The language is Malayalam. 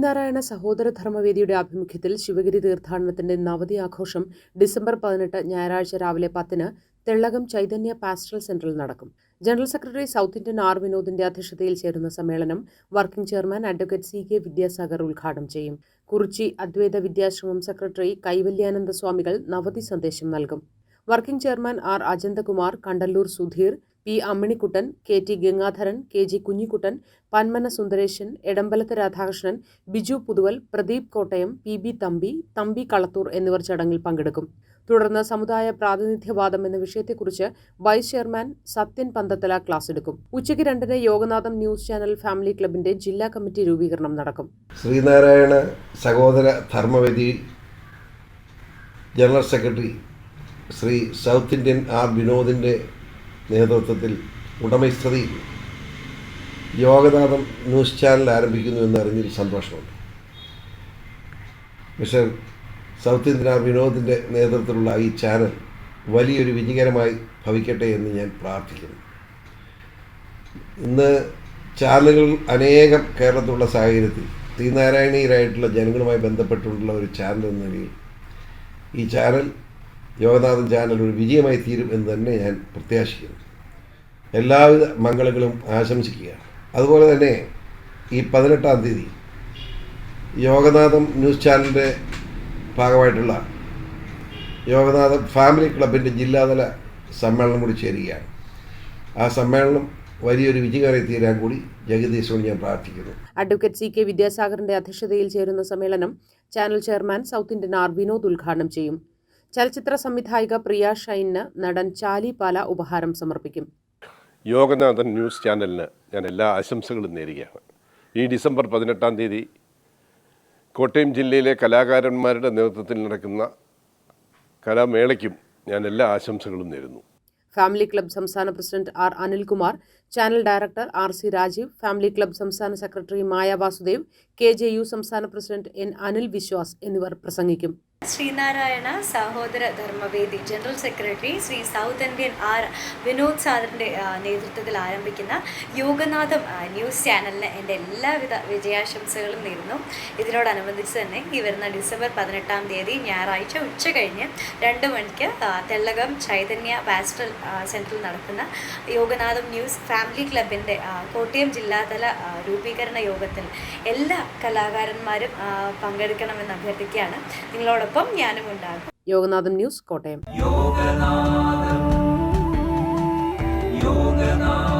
ശ്രീനാരായണ സഹോദര ധർമ്മവേദിയുടെ ആഭിമുഖ്യത്തിൽ ശിവഗിരി തീർത്ഥാടനത്തിന്റെ നവതി ആഘോഷം ഡിസംബർ പതിനെട്ട് ഞായറാഴ്ച രാവിലെ പത്തിന് തെള്ളകം ചൈതന്യ പാസ്റ്ററൽ സെന്ററിൽ നടക്കും. General secretary South Indian R വിനോദിന്റെ അധ്യക്ഷതയിൽ ചേരുന്ന സമ്മേളനം working chairman advocate C K Vidyasagar ഉദ്ഘാടനം ചെയ്യും. കുറിച്ചി അദ്വൈത വിദ്യാശ്രമം സെക്രട്ടറി കൈവല്യാനന്ദ സ്വാമികൾ നവതി സന്ദേശം നൽകും. Working chairman R Ajanthakumar Kandallur Sudheer P Amminikuttan K T Gangadharan K G Kunjikuttan Panmana Sundaresan Edambalath Radhakrishnan Biju Puthuval Pradeep Kottayam P B Thampi Thampi Kalathoor എന്നിവർ ചടങ്ങിൽ പങ്കെടുക്കും. തുടർന്ന് സമുദായ പ്രാതിനിധ്യവാദം എന്ന വിഷയത്തെക്കുറിച്ച് vice chairman Sathyan Panthathala class എടുക്കും. ഉച്ചയ്ക്ക് രണ്ടിന് യോഗനാഥം ന്യൂസ് ചാനൽ ഫാമിലി ക്ലബിന്റെ ജില്ലാ കമ്മിറ്റി രൂപീകരണം നടക്കും. Sreenarayana Sahodara Dharmavedi general secretary Shri South Indian R വിനോദിന്റെ നേതൃത്വത്തിൽ ഉടമസ്ഥതയിൽ യോഗനാഥം ന്യൂസ് ചാനൽ ആരംഭിക്കുന്നു എന്നറിഞ്ഞിൽ സന്തോഷമുണ്ട് മിസ്റ്റർ സൗത്ത് ഇന്ത്യൻ ആർ വിനോദിന്റെ നേതൃത്വത്തിലുള്ള ഈ ചാനൽ വലിയൊരു വിജയകരമായി ഭവിക്കട്ടെ എന്ന് ഞാൻ പ്രാർത്ഥിക്കുന്നു. ഇന്ന് ചാനലുകൾ അനേകം കേരളത്തിലുള്ള സാഹചര്യത്തിൽ ശ്രീനാരായണീയരായിട്ടുള്ള ജനങ്ങളുമായി ബന്ധപ്പെട്ടുള്ള ഒരു ചാനൽ എന്ന നിലയിൽ ഈ ചാനൽ യോഗനാഥൻ ചാനൽ ഒരു വിജയമായി തീരും എന്ന് തന്നെ ഞാൻ പ്രത്യാശിക്കുന്നു. എല്ലാവിധ മംഗളങ്ങളും ആശംസിക്കുക അതുപോലെ തന്നെ ഈ പതിനെട്ടാം തീയതി യോഗനാഥം ന്യൂസ് ചാനലിന്റെ ഭാഗമായിട്ടുള്ള യോഗനാഥം ഫാമിലി ക്ലബിന്റെ ജില്ലാതല സമ്മേളനം കൂടി ചേരുകയാണ്. ആ സമ്മേളനം വലിയൊരു വിജയകരമായി തീരാൻ കൂടി ജഗദീശോട് ഞാൻ പ്രാർത്ഥിക്കുന്നു. അഡ്വക്കേറ്റ് സി കെ വിദ്യാസാഗറിന്റെ അധ്യക്ഷതയിൽ ചേരുന്ന സമ്മേളനം channel chairman South Indian R Vinod ഉദ്ഘാടനം ചെയ്യും. ചലച്ചിത്ര സംവിധായിക പ്രിയ ഷൈനിന് നടൻ ചാലി പാല ഉപഹാരം സമർപ്പിക്കും. യോഗനാഥൻ ന്യൂസ് ചാനലിന് ഞാൻ എല്ലാ ആശംസകളും നേരുകയാണ്. ഈ ഡിസംബർ പതിനെട്ടാം തീയതി കോട്ടയം ജില്ലയിലെ കലാകാരന്മാരുടെ നേതൃത്വത്തിൽ നടക്കുന്ന കലാമേളയ്ക്കും ഞാൻ എല്ലാ ആശംസകളും നേരുന്നു. ഫാമിലി ക്ലബ് സംസ്ഥാന president R Anilkumar channel director R C Rajeev family club സംസ്ഥാന secretary Maya Vasudev K J U സംസ്ഥാന പ്രസിഡന്റ് എൻ അനിൽ വിശ്വാസ് എന്നിവർ പ്രസംഗിക്കും. Sreenarayana Sahodara Dharmavedi general secretary Shri South Indian R Vinod സാദറിന്റെ നേതൃത്വത്തിൽ ആരംഭിക്കുന്ന യോഗനാഥം ന്യൂസ് ചാനലിന് എന്റെ എല്ലാവിധ വിജയാശംസകളും നേരുന്നു. ഇതിനോടനുബന്ധിച്ച് തന്നെ ഈ വരുന്ന ഡിസംബർ പതിനെട്ടാം തീയതി ഞായറാഴ്ച ഉച്ച കഴിഞ്ഞ് രണ്ട് മണിക്ക് തെള്ളകം ചൈതന്യ പാസ്റ്റൽ സെന്ററിൽ നടക്കുന്ന യോഗനാഥം ന്യൂസ് ഫാമിലി ക്ലബിന്റെ കോട്ടയം ജില്ലാതല രൂപീകരണ യോഗത്തിൽ എല്ലാ കലാകാരന്മാരും പങ്കെടുക്കണമെന്ന് അഭ്യർത്ഥിക്കുകയാണ്. നിങ്ങളോടൊപ്പം നിങ്ങൾക്കൊപ്പം ഞാനും ഉണ്ടാകും. യോഗനാഥം ന്യൂസ് കോട്ടയം. യോഗനാഥം യോഗനാഥ